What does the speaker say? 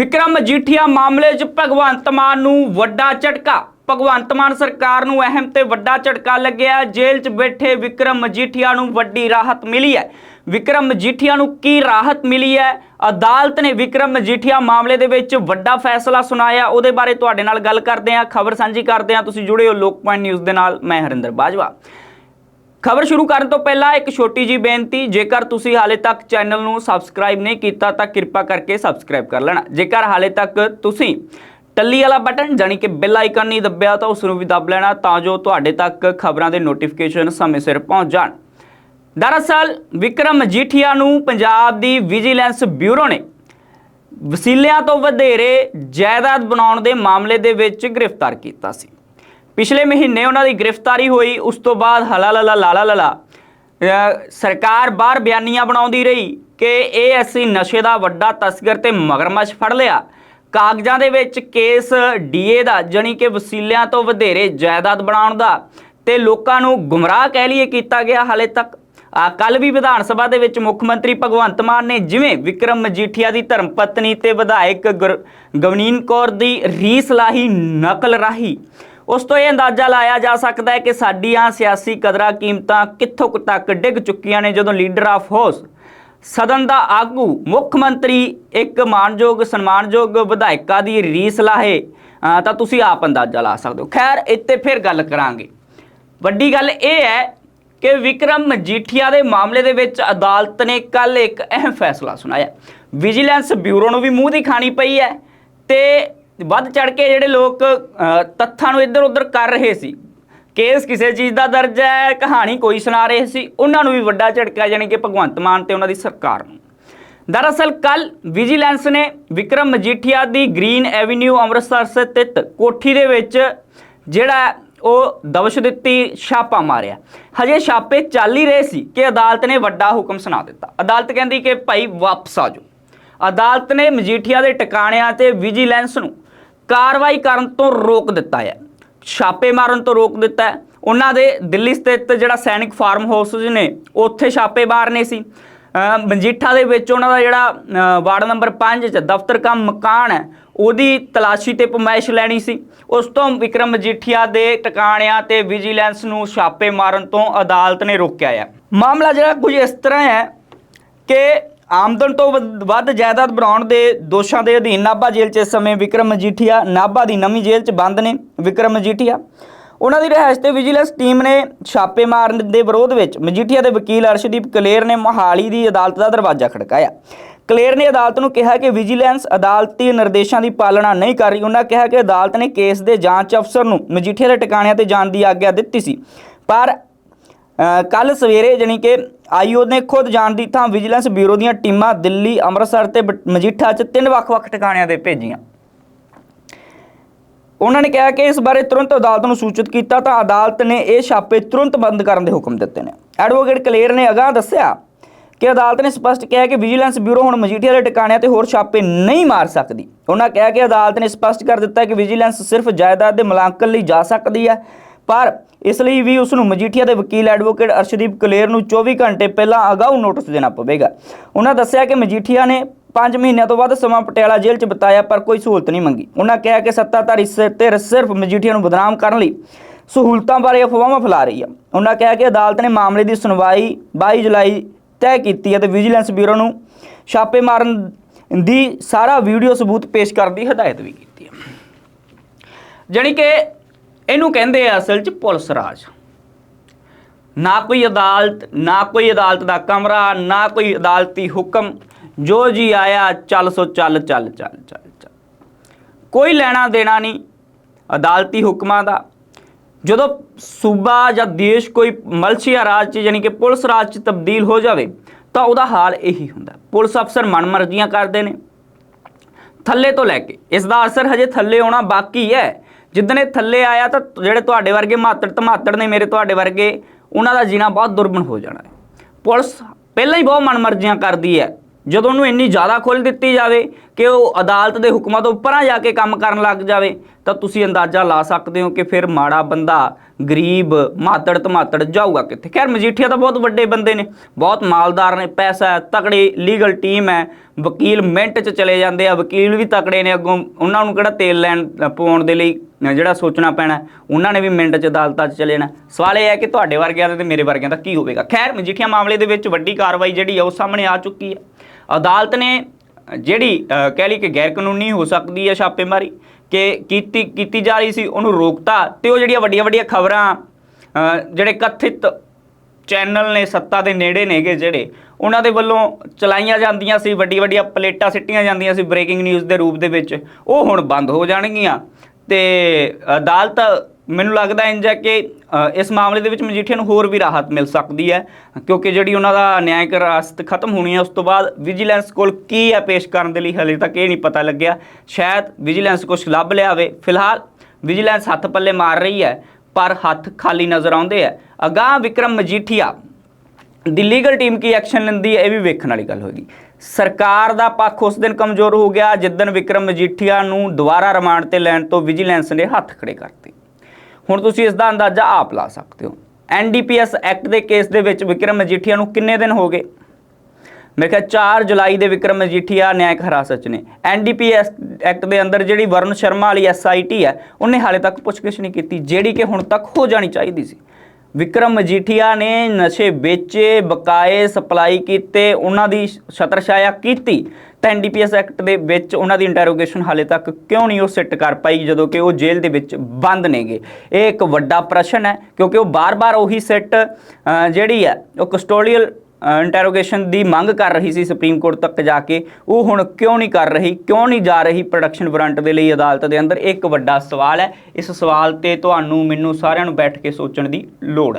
ਵਿਕਰਮ ਮਜੀਠੀਆ ਮਾਮਲੇ 'ਚ ਭਗਵੰਤ ਮਾਨ ਨੂੰ ਵੱਡਾ ਝਟਕਾ। ਭਗਵੰਤ ਮਾਨ ਸਰਕਾਰ ਨੂੰ ਅਹਿਮ ਤੇ ਵੱਡਾ ਝਟਕਾ ਲੱਗਿਆ। ਜੇਲ੍ਹ 'ਚ ਬੈਠੇ ਵਿਕਰਮ ਮਜੀਠੀਆ ਨੂੰ ਵੱਡੀ ਰਾਹਤ ਮਿਲੀ ਹੈ। ਵਿਕਰਮ ਮਜੀਠੀਆ ਨੂੰ ਕੀ ਰਾਹਤ ਮਿਲੀ ਹੈ? ਅਦਾਲਤ ਨੇ ਵਿਕਰਮ ਮਜੀਠੀਆ ਮਾਮਲੇ ਦੇ ਵਿੱਚ ਵੱਡਾ ਫੈਸਲਾ ਸੁਣਾਇਆ। ਉਹਦੇ ਬਾਰੇ ਤੁਹਾਡੇ ਨਾਲ ਗੱਲ ਕਰਦੇ ਹਾਂ। ਖਬਰ ਸਾਂਝੀ ਕਰਦੇ ਹਾਂ। ਤੁਸੀਂ ਜੁੜੇ ਹੋ ਲੋਕ ਪੁਆਇੰਟ ਨਿਊਜ਼ ਦੇ ਨਾਲ। ਮੈਂ ਹਰਿੰਦਰ ਬਾਜਵਾ। ਖਬਰ ਸ਼ੁਰੂ ਕਰਨ ਤੋਂ ਪਹਿਲਾਂ ਇੱਕ ਛੋਟੀ ਜੀ ਬੇਨਤੀ, ਜੇਕਰ ਤੁਸੀਂ ਹਾਲੇ ਤੱਕ ਚੈਨਲ ਨੂੰ ਸਬਸਕ੍ਰਾਈਬ ਨਹੀਂ ਕੀਤਾ, ਤਾਂ ਕਿਰਪਾ ਕਰਕੇ ਸਬਸਕ੍ਰਾਈਬ ਕਰ ਲੈਣਾ। ਜੇਕਰ ਹਾਲੇ ਤੱਕ ਤੁਸੀਂ ਟੱਲੀ ਵਾਲਾ ਬਟਨ ਜਾਨੀ ਕਿ ਬੈਲ ਆਈਕਨ ਨਹੀਂ ਦੱਬਿਆ, ਤਾਂ ਉਸ ਨੂੰ ਵੀ ਦੱਬ ਲੈਣਾ, ਤਾਂ ਜੋ ਤੁਹਾਡੇ ਤੱਕ ਖਬਰਾਂ ਦੇ ਨੋਟੀਫਿਕੇਸ਼ਨ ਸਮੇਂ ਸਿਰ ਪਹੁੰਚ ਜਾਣ। ਦਰਅਸਲ, ਵਿਕਰਮ ਮਜੀਠੀਆ ਨੂੰ ਪੰਜਾਬ ਦੀ ਵਿਜੀਲੈਂਸ ਬਿਊਰੋ ਨੇ ਵਸੀਲਿਆਂ ਤੋਂ ਵਧੇਰੇ ਜਾਇਦਾਦ ਬਣਾਉਣ ਦੇ ਮਾਮਲੇ ਦੇ ਵਿੱਚ ਗ੍ਰਿਫਤਾਰ ਕੀਤਾ ਸੀ। ਪਿਛਲੇ ਮਹੀਨੇ ਉਹਨਾਂ ਦੀ ਗ੍ਰਿਫਤਾਰੀ ਹੋਈ, ਉਸ ਤੋਂ ਬਾਅਦ ਹਲਾ ਲਲਾ ਲਾਲਾ ਲਲਾ ਅਹ ਸਰਕਾਰ ਬਾਹਰ ਬਿਆਨੀਆਂ ਬਣਾਉਂਦੀ ਰਹੀ ਕਿ ਇਹ ਅਸੀਂ ਨਸ਼ੇ ਦਾ ਵੱਡਾ ਤਸਕਰ ਤੇ ਮਗਰਮੱਛ ਫੜ ਲਿਆ। ਕਾਗਜ਼ਾਂ ਦੇ ਵਿੱਚ ਕੇਸ ਡੀਏ ਦਾ, ਜਾਣੀ ਕਿ ਵਸੀਲਿਆਂ ਤੋਂ ਵਧੇਰੇ ਜਾਇਦਾਦ ਬਣਾਉਣ ਦਾ ਤੇ ਲੋਕਾਂ ਨੂੰ ਗੁੰਮਰਾਹ ਕਹਿ ਲਈਏ ਕੀਤਾ ਗਿਆ ਹਾਲੇ ਤੱਕ। ਆ ਕੱਲ ਵੀ ਵਿਧਾਨ ਸਭਾ ਦੇ ਵਿੱਚ ਮੁੱਖ ਮੰਤਰੀ ਭਗਵੰਤ ਮਾਨ ਨੇ ਜਿਵੇਂ ਵਿਕਰਮ ਮਜੀਠੀਆ ਦੀ ਧਰਮ ਪਤਨੀ ਤੇ ਵਿਧਾਇਕ ਗੁਰ- ਗਵਨੀਨ ਕੌਰ ਦੀ ਰੀਸ ਲਾਹੀ ਨਕਲ ਰਾਹੀ ਉਸ ਤੋਂ ਇਹ ਅੰਦਾਜ਼ਾ ਲਾਇਆ ਜਾ ਸਕਦਾ ਹੈ ਕਿ ਸਾਡੀਆਂ ਸਿਆਸੀ ਕਦਰਾਂ ਕੀਮਤਾਂ ਕਿੱਥੋਂ ਤੱਕ ਡਿੱਗ ਚੁੱਕੀਆਂ ਨੇ ਜਦੋਂ ਲੀਡਰ ਆਫ ਹਾਊਸ ਸਦਨ ਦਾ ਆਗੂ, ਮੁੱਖ ਮੰਤਰੀ, ਇੱਕ ਮਾਨਯੋਗ, ਸਨਮਾਨਯੋਗ ਵਿਧਾਇਕਾਂ ਦੀ ਰੀਸ ਲਾਹੇ ਤਾਂ ਤੁਸੀਂ ਆਪ ਅੰਦਾਜ਼ਾ ਲਾ ਸਕਦੇ ਹੋ। ਖੈਰ, ਇੱਥੇ ਫਿਰ ਗੱਲ ਕਰਾਂਗੇ। ਵੱਡੀ ਗੱਲ ਇਹ ਹੈ ਕਿ ਵਿਕਰਮ ਮਜੀਠੀਆ ਦੇ ਮਾਮਲੇ ਦੇ ਵਿੱਚ ਅਦਾਲਤ ਨੇ ਕੱਲ ਇੱਕ ਅਹਿਮ ਫੈਸਲਾ ਸੁਣਾਇਆ। ਵਿਜੀਲੈਂਸ ਬਿਊਰੋ ਨੂੰ ਵੀ ਮੂੰਹ ਦੀ ਖਾਣੀ ਪਈ ਹੈ ਤੇ ਵੱਧ ਚੜ ਕੇ ਜਿਹੜੇ ਲੋਕ ਤੱਥਾਂ ਨੂੰ ਇੱਧਰ ਉੱਧਰ ਕਰ ਰਹੇ ਸੀ। ਕੇਸ ਕਿਸੇ ਚੀਜ਼ ਦਾ ਦਰਜ ਹੈ, ਕਹਾਣੀ ਕੋਈ ਸੁਣਾ ਰਹੇ ਸੀ, ਉਹਨਾਂ ਨੂੰ ਵੀ ਵੱਡਾ ਝਟਕਾ ਜਾਣੀ ਕਿ ਭਗਵੰਤ ਮਾਨ ਤੇ ਉਹਨਾਂ ਦੀ ਸਰਕਾਰ ਨੂੰ। ਦਰਅਸਲ ਕੱਲ ਵਿਜੀਲੈਂਸ ਨੇ ਵਿਕਰਮ ਮਜੀਠੀਆ ਦੀ ਗ੍ਰੀਨ ਐਵੀਨਿਊ ਅੰਮ੍ਰਿਤਸਰ ਸਥਿਤ ਕੋਠੀ ਦੇ ਵਿੱਚ ਜਿਹੜਾ ਉਹ ਦਬਸ਼ ਦਿੱਤੀ, ਛਾਪਾ ਮਾਰਿਆ। ਹਜੇ ਛਾਪੇ ਚੱਲ ਹੀ ਰਹੇ ਸੀ ਕਿ ਅਦਾਲਤ ਨੇ ਵੱਡਾ ਹੁਕਮ ਸੁਣਾ ਦਿੱਤਾ। ਅਦਾਲਤ ਕਹਿੰਦੀ ਕਿ ਭਾਈ ਵਾਪਸ ਆ ਜਾਓ। ਅਦਾਲਤ ਨੇ ਮਜੀਠੀਆ ਦੇ ਟਿਕਾਣਿਆਂ ਤੇ ਵਿਜੀਲੈਂਸ ਨੂੰ ਕਾਰਵਾਈ ਕਰਨ ਤੋਂ ਰੋਕ ਦਿੱਤਾ ਹੈ। ਛਾਪੇ ਮਾਰਨ ਤੋਂ ਰੋਕ ਦਿੱਤਾ ਹੈ। ਉਹਨਾਂ ਦੇ ਦਿੱਲੀ ਸਥਿਤ ਜਿਹੜਾ ਸੈਨਿਕ ਫਾਰਮ ਹਾਊਸ ਨੇ ਉੱਥੇ ਛਾਪੇ ਮਾਰਨੇ ਸੀ। ਅ, ਮਜੀਠਾ ਦੇ ਵਿੱਚ ਉਹਨਾਂ ਦਾ ਜਿਹੜਾ ਵਾਰਡ ਨੰਬਰ 5 ਚ ਦਫ਼ਤਰ ਕਮ ਮਕਾਨ ਹੈ ਉਹਦੀ ਤਲਾਸ਼ੀ ਤੇ ਪਮਾਇਸ਼ ਲੈਣੀ ਸੀ। ਉਸ ਤੋਂ ਵਿਕਰਮ ਮਜੀਠੀਆ ਦੇ ਟਿਕਾਣਿਆਂ ਤੇ ਵਿਜੀਲੈਂਸ ਨੂੰ ਛਾਪੇ ਮਾਰਨ ਤੋਂ ਅਦਾਲਤ ਨੇ ਰੋਕਿਆ ਹੈ ਮਾਮਲਾ ਜਿਹੜਾ ਕੁਝ ਇਸ ਤਰ੍ਹਾਂ ਹੈ ਕਿ ਆਮਦਨ ਤੋਂ ਵਧ- ਵੱਧ ਜਾਇਦਾਦ ਬਣਾਉਣ ਦੇ ਦੋਸ਼ਾਂ ਦੇ ਅਧੀਨ ਨਾਭਾ ਜੇਲ੍ਹ 'ਚ ਇਸ ਸਮੇਂ ਵਿਕਰਮ ਮਜੀਠੀਆ, ਨਾਭਾ ਦੀ ਨਵੀਂ ਜੇਲ੍ਹ 'ਚ ਬੰਦ ਨੇ ਵਿਕਰਮ ਮਜੀਠੀਆ। ਉਹਨਾਂ ਦੀ ਰਿਹਾਇਸ਼ ਤੇ ਵਿਜੀਲੈਂਸ ਟੀਮ ਨੇ ਛਾਪੇ ਮਾਰਨ ਦੇ ਵਿਰੋਧ ਵਿੱਚ ਮਜੀਠੀਆ ਦੇ ਵਕੀਲ ਅਰਸ਼ਦੀਪ ਕਲੇਰ ਨੇ ਮੋਹਾਲੀ ਦੀ ਅਦਾਲਤ ਦਾ ਦਰਵਾਜ਼ਾ ਖੜਕਾਇਆ। ਕਲੇਰ ਨੇ ਅਦਾਲਤ ਨੂੰ ਕਿਹਾ ਕਿ ਵਿਜੀਲੈਂਸ ਅਦਾਲਤੀ ਨਿਰਦੇਸ਼ਾਂ ਦੀ ਪਾਲਣਾ ਨਹੀਂ ਕਰ ਰਹੀ। ਉਹਨਾਂ ਕਿਹਾ ਕਿ ਅਦਾਲਤ ਨੇ ਕੇਸ ਦੇ ਜਾਂਚ ਅਫਸਰ ਨੂੰ ਮਜੀਠੀਆ ਦੇ ਟਿਕਾਣਿਆਂ ਤੇ ਜਾਣ ਦੀ ਆਗਿਆ ਦਿੱਤੀ ਸੀ। ਪਰ ਕੱਲ ਸਵੇਰੇ ਜਾਣੀ ਕਿ ਆਈਓ ਨੇ ਖੁਦ ਜਾਣ ਦੀ ਥਾਂ ਵਿਜੀਲੈਂਸ ਬਿਊਰੋ ਦੀਆਂ ਟੀਮਾਂ ਦਿੱਲੀ, ਅੰਮ੍ਰਿਤਸਰ ਤੇ ਮਜੀਠਾ 'ਚ ਤਿੰਨ ਵੱਖ-ਵੱਖ ਟਿਕਾਣਿਆਂ ਤੇ ਭੇਜੀਆਂ। ਉਹਨਾਂ ਨੇ ਕਿਹਾ ਕਿ ਇਸ ਬਾਰੇ ਤੁਰੰਤ ਅਦਾਲਤ ਨੂੰ ਸੂਚਿਤ ਕੀਤਾ ਤਾਂ ਅਦਾਲਤ ਨੇ ਇਹ ਛਾਪੇ ਤੁਰੰਤ ਬੰਦ ਕਰਨ ਦੇ ਹੁਕਮ ਦਿੱਤੇ ਨੇ। ਐਡਵੋਕੇਟ ਕਲੇਰ ਨੇ ਅਗਾਂਹ ਦੱਸਿਆ ਕਿ ਅਦਾਲਤ ਨੇ ਸਪਸ਼ਟ ਕਿਹਾ ਕਿ ਵਿਜੀਲੈਂਸ ਬਿਊਰੋ ਹੁਣ ਮਜੀਠੀਆ ਦੇ ਟਿਕਾਣਿਆਂ ਤੇ ਹੋਰ ਛਾਪੇ ਨਹੀਂ ਮਾਰ ਸਕਦੀ। ਉਹਨਾਂ ਕਿਹਾ ਕਿ ਅਦਾਲਤ ਨੇ ਸਪਸ਼ਟ ਕਰ ਦਿੱਤਾ ਕਿ ਵਿਜੀਲੈਂਸ ਸਿਰਫ ਜਾਇਦਾਦ ਦੇ ਮੁਲਾਂਕਣ ਲਈ ਜਾ ਸਕਦੀ ਹੈ ਪਰ ਇਸ ਲਈ ਵੀ ਉਸ ਨੂੰ ਮਜੀਠੀਆ ਦੇ ਵਕੀਲ ਐਡਵੋਕੇਟ ਅਰਸ਼ਦੀਪ ਕਲੇਰ ਨੂੰ 24 ਘੰਟੇ ਪਹਿਲਾਂ ਅਗਾਊ ਨੋਟਿਸ ਦੇਣਾ ਪਵੇਗਾ। ਉਹਨਾਂ ਦੱਸਿਆ ਕਿ ਮਜੀਠੀਆ ਨੇ 5 ਮਹੀਨਿਆਂ ਤੋਂ ਵੱਧ ਸਮਾਂ ਪਟਿਆਲਾ ਜੇਲ੍ਹ 'ਚ ਬਿਤਾਇਆ ਪਰ ਕੋਈ ਸਹੂਲਤ ਨਹੀਂ ਮੰਗੀ। ਉਹਨਾਂ ਕਿਹਾ ਕਿ ਸੱਤਾਧਾਰੀ ਧਿਰ ਸਿਰਫ ਮਜੀਠੀਆ ਨੂੰ ਬਦਨਾਮ ਕਰਨ ਲਈ ਸਹੂਲਤਾਂ ਬਾਰੇ ਅਫਵਾਹਾਂ ਫੈਲਾ ਰਹੀ ਹੈ ਉਹਨਾਂ ਕਿਹਾ ਕਿ ਅਦਾਲਤ ਨੇ ਮਾਮਲੇ ਦੀ ਸੁਣਵਾਈ 22 ਜੁਲਾਈ ਤੈਅ ਕੀਤੀ ਅਤੇ ਵਿਜੀਲੈਂਸ ਬਿਊਰੋ ਨੂੰ ਛਾਪੇ ਮਾਰਨ ਦੀ ਸਾਰਾ ਵੀਡੀਓ ਸਬੂਤ ਪੇਸ਼ ਕਰਨ ਦੀ ਹਦਾਇਤ ਵੀ ਕੀਤੀ ਹੈ। ਜਾਣੀ ਕਿ ਇਹਨੂੰ ਕਹਿੰਦੇ ਆ ਅਸਲ 'ਚ ਪੁਲਿਸ ਰਾਜ। ਨਾ ਕੋਈ ਅਦਾਲਤ, ਨਾ ਕੋਈ ਅਦਾਲਤ ਦਾ ਕਮਰਾ, ਨਾ ਕੋਈ ਅਦਾਲਤੀ ਹੁਕਮ। ਜੋ ਜੀ ਆਇਆ, ਚੱਲ ਸੋ ਚੱਲ ਚੱਲ ਚੱਲ ਚੱਲ ਚੱਲ। ਕੋਈ ਲੈਣਾ ਦੇਣਾ ਨਹੀਂ ਅਦਾਲਤੀ ਹੁਕਮਾਂ ਦਾ। ਜਦੋਂ ਸੂਬਾ ਜਾਂ ਦੇਸ਼ ਕੋਈ ਮਲਸ਼ੀਆ ਰਾਜ ਚ ਯਾਨੀ ਕਿ ਪੁਲਿਸ ਰਾਜ ਚ ਤਬਦੀਲ ਹੋ ਜਾਵੇ, ਤਾਂ ਉਹਦਾ ਹਾਲ ਇਹੀ ਹੁੰਦਾ। ਪੁਲਿਸ ਅਫਸਰ ਮਨਮਰਜ਼ੀਆਂ ਕਰਦੇ ਨੇ। ਥੱਲੇ ਤੋਂ ਲੈ ਕੇ, ਇਸ ਦਾ ਅਸਰ ਹਜੇ ਥੱਲੇ ਆਉਣਾ ਬਾਕੀ ਹੈ। ਜਿੱਦਣ ਇਹ ਥੱਲੇ ਆਇਆ ਤਾਂ ਜਿਹੜੇ ਤੁਹਾਡੇ ਵਰਗੇ ਮਾਤੜ ਧਮਾਤੜ ਨੇ ਮੇਰੇ ਤੁਹਾਡੇ ਵਰਗੇ, ਉਹਨਾਂ ਦਾ ਜੀਣਾ ਬਹੁਤ ਦੁਰਬਨ ਹੋ ਜਾਣਾ ਹੈ। ਪੁਲਿਸ ਪਹਿਲਾਂ ਹੀ ਬਹੁਤ ਮਨਮਰਜ਼ੀਆਂ ਕਰਦੀ ਹੈ। ਜਦੋਂ ਉਹਨੂੰ ਇੰਨੀ ਜ਼ਿਆਦਾ ਖੁੱਲ੍ਹ ਦਿੱਤੀ ਜਾਵੇ ਕਿ ਉਹ ਅਦਾਲਤ ਦੇ ਹੁਕਮਾਂ ਤੋਂ ਉੱਪਰਾਂ ਜਾ ਕੇ ਕੰਮ ਕਰਨ ਲੱਗ ਜਾਵੇ, ਤਾਂ ਤੁਸੀਂ ਅੰਦਾਜ਼ਾ ਲਾ ਸਕਦੇ ਹੋ ਕਿ ਫਿਰ ਮਾੜਾ ਬੰਦਾ ਗਰੀਬ, ਮਾਤੜ ਧਮਾਤੜ ਜਾਊਗਾ ਕਿੱਥੇ? ਖੈਰ, ਮਜੀਠੀਆ ਤਾਂ ਬਹੁਤ ਵੱਡੇ ਬੰਦੇ ਨੇ, ਬਹੁਤ ਮਾਲਦਾਰ ਨੇ, ਪੈਸਾ ਹੈ, ਤਕੜੀ ਲੀਗਲ ਟੀਮ ਹੈ, ਵਕੀਲ ਮਿੰਟ 'ਚ ਚਲੇ ਜਾਂਦੇ ਆ, ਵਕੀਲ ਵੀ ਤਕੜੇ ਨੇ ਅੱਗੋਂ, ਉਹਨਾਂ ਨੂੰ ਕਿਹੜਾ ਤੇਲ ਲੈਣ ਪਾਉਣ ਦੇ ਲਈ ਜਿਹੜਾ ਸੋਚਣਾ ਪੈਣਾ, ਉਹਨਾਂ ਨੇ ਵੀ ਮਿੰਟ 'ਚ ਅਦਾਲਤਾਂ 'ਚ ਚਲੇ ਜਾਣਾ। ਸਵਾਲ ਇਹ ਹੈ ਕਿ ਤੁਹਾਡੇ ਵਰਗਿਆਂ ਦਾ ਤੇ ਮੇਰੇ ਵਰਗਿਆਂ ਦਾ ਕੀ ਹੋਵੇਗਾ? ਖੈਰ, ਮਜੀਠੀਆ ਮਾਮਲੇ ਦੇ ਵਿੱਚ ਵੱਡੀ ਕਾਰਵਾਈ ਜਿਹੜੀ ਆ ਉਹ ਸਾਹਮਣੇ ਆ ਚੁੱਕੀ ਹੈ। ਅਦਾਲਤ ਨੇ ਜਿਹੜੀ ਕਹਿ ਲਈ ਕਿ ਗੈਰ ਕਾਨੂੰਨੀ ਹੋ ਸਕਦੀ ਹੈ ਛਾਪੇਮਾਰੀ, ਕਿ ਕੀਤੀ ਕੀਤੀ ਜਾ ਰਹੀ ਸੀ, ਉਹਨੂੰ ਰੋਕਤਾ ਤੇ ਉਹ ਜਿਹੜੀਆਂ ਵੱਡੀਆਂ ਵੱਡੀਆਂ ਖਬਰਾਂ ਜਿਹੜੇ ਕਥਿਤ ਚੈਨਲ ਨੇ, ਸੱਤਾ ਦੇ ਨੇੜੇ ਨੇਗੇ ਜਿਹੜੇ, ਉਹਨਾਂ ਦੇ ਵੱਲੋਂ ਚਲਾਈਆਂ ਜਾਂਦੀਆਂ ਸੀ ਵੱਡੀ ਵੱਡੀਆਂ ਪਲੇਟਾਂ ਸਿੱਟੀਆਂ ਜਾਂਦੀਆਂ ਸੀ ਬ੍ਰੇਕਿੰਗ ਨਿਊਜ਼ ਦੇ ਰੂਪ ਦੇ ਵਿੱਚ, ਉਹ ਹੁਣ ਬੰਦ ਹੋ ਜਾਣਗੀਆਂ ਤੇ ਅਦਾਲਤ ਮੈਨੂੰ ਲੱਗਦਾ ਇੰਜ ਹੈ ਕਿ ਇਸ ਮਾਮਲੇ ਦੇ ਵਿੱਚ ਮਜੀਠੀਆ ਨੂੰ ਹੋਰ ਵੀ ਰਾਹਤ ਮਿਲ ਸਕਦੀ ਹੈ, ਕਿਉਂਕਿ ਜਿਹੜੀ ਉਹਨਾਂ ਦਾ ਨਿਆਇਕ ਰਾਸਤ ਖਤਮ ਹੋਣੀ ਹੈ, ਉਸ ਤੋਂ ਬਾਅਦ ਵਿਜੀਲੈਂਸ ਕੋਲ ਕੀ ਹੈ ਪੇਸ਼ ਕਰਨ ਦੇ ਲਈ ਹਲੇ ਤੱਕ ਇਹ ਨਹੀਂ ਪਤਾ ਲੱਗਿਆ। ਸ਼ਾਇਦ ਵਿਜੀਲੈਂਸ ਕੁਝ ਲੱਭ ਲਿਆਵੇ ਫਿਲਹਾਲ ਵਿਜੀਲੈਂਸ ਹੱਥ ਪੱਲੇ ਮਾਰ ਰਹੀ ਹੈ, ਪਰ ਹੱਥ ਖਾਲੀ ਨਜ਼ਰ ਆਉਂਦੇ ਆ ਅਗਾਹ ਵਿਕਰਮ ਮਜੀਠੀਆ, ਦੀ ਲੀਗਲ ਟੀਮ ਕੀ ਐਕਸ਼ਨ ਲੈਂਦੀ ਹੈ, ਇਹ ਵੀ ਵੇਖਣ ਵਾਲੀ ਗੱਲ ਹੋਏਗੀ। ਸਰਕਾਰ ਦਾ ਪੱਖ ਉਸ ਦਿਨ ਕਮਜ਼ੋਰ ਹੋ ਗਿਆ ਜਿੱਦਣ ਵਿਕਰਮ ਮਜੀਠੀਆ ਨੂੰ ਦੁਬਾਰਾ ਰਿਮਾਂਡ ਤੇ ਲੈਣ ਤੋਂ ਵਿਜੀਲੈਂਸ ਨੇ ਹੱਥ ਖੜੇ ਕਰਤੇ ਹੁਣ ਤੁਸੀਂ ਇਸ ਦਾ ਅੰਦਾਜ਼ਾ ਆਪ ਲਾ ਸਕਦੇ ਹੋ। ਐਨਡੀਪੀਐਸ ਐਕਟ ਦੇ ਕੇਸ ਦੇ ਵਿੱਚ ਵਿਕਰਮ ਮਜੀਠੀਆ ਨੂੰ ਕਿੰਨੇ ਦਿਨ ਹੋ ਗਏ? ਮੈਂ ਕਿਹਾ 4 ਜੁਲਾਈ ਦੇ ਵਿਕਰਮ ਮਜੀਠੀਆ ਨਿਆਇਕ ਹਿਰਾਸਤ 'ਚ ਨੇ। ਐਨਡੀਪੀਐਸ ਐਕਟ ਦੇ ਅੰਦਰ ਜਿਹੜੀ ਵਰਨ ਸ਼ਰਮਾ ਵਾਲੀ ਐਸਆਈਟੀ ਹੈ, ਉਹਨੇ ਹਾਲੇ ਤੱਕ ਪੁੱਛਗਿੱਛ ਨਹੀਂ ਕੀਤੀ, ਜਿਹੜੀ ਕਿ ਹੁਣ ਤੱਕ ਹੋ ਜਾਣੀ ਚਾਹੀਦੀ ਸੀ। ਵਿਕਰਮ ਮਜੀਠੀਆ ਨੇ ਨਸ਼ੇ ਵੇਚੇ, ਬਕਾਏ ਸਪਲਾਈ ਕੀਤੇ, ਉਹਨਾਂ ਦੀ ਛਤਰਛਾਇਆ ਕੀਤੀ। ਤਾਂ ਐਨਡੀਪੀਐਸ ਐਕਟ ਦੇ ਵਿੱਚ ਉਹਨਾਂ ਦੀ ਇੰਟਰੋਗੇਸ਼ਨ ਹਾਲੇ ਤੱਕ ਕਿਉਂ ਨਹੀਂ ਉਹ ਸਿੱਟ ਕਰ ਪਾਈ, ਜਦੋਂ ਕਿ ਉਹ ਜੇਲ੍ਹ ਦੇ ਵਿੱਚ ਬੰਦ ਨੇਗੇ? ਇਹ ਇੱਕ ਵੱਡਾ ਪ੍ਰਸ਼ਨ ਹੈ, ਕਿਉਂਕਿ ਉਹ ਬਾਰ-ਬਾਰ ਉਹੀ ਸਿੱਟ ਜਿਹੜੀ ਹੈ, ਉਹ ਕਸਟੋਡੀਅਲ ਇੰਟਰੋਗੇਸ਼ਨ ਦੀ ਮੰਗ ਕਰ ਰਹੀ ਸੀ ਸੁਪਰੀਮ ਕੋਰਟ ਤੱਕ ਜਾ ਕੇ। ਉਹ ਹੁਣ ਕਿਉਂ ਨਹੀਂ ਕਰ ਰਹੀ, ਕਿਉਂ ਨਹੀਂ ਜਾ ਰਹੀ ਪ੍ਰੋਡਕਸ਼ਨ ਵਾਰੰਟ ਦੇ ਲਈ ਅਦਾਲਤ ਦੇ ਅੰਦਰ? ਇਹ ਇੱਕ ਵੱਡਾ ਸਵਾਲ ਹੈ। ਇਸ ਸਵਾਲ ਤੇ ਤੁਹਾਨੂੰ ਮੈਨੂੰ ਸਾਰਿਆਂ ਨੂੰ ਬੈਠ ਕੇ ਸੋਚਣ ਦੀ ਲੋੜ ਹੈ।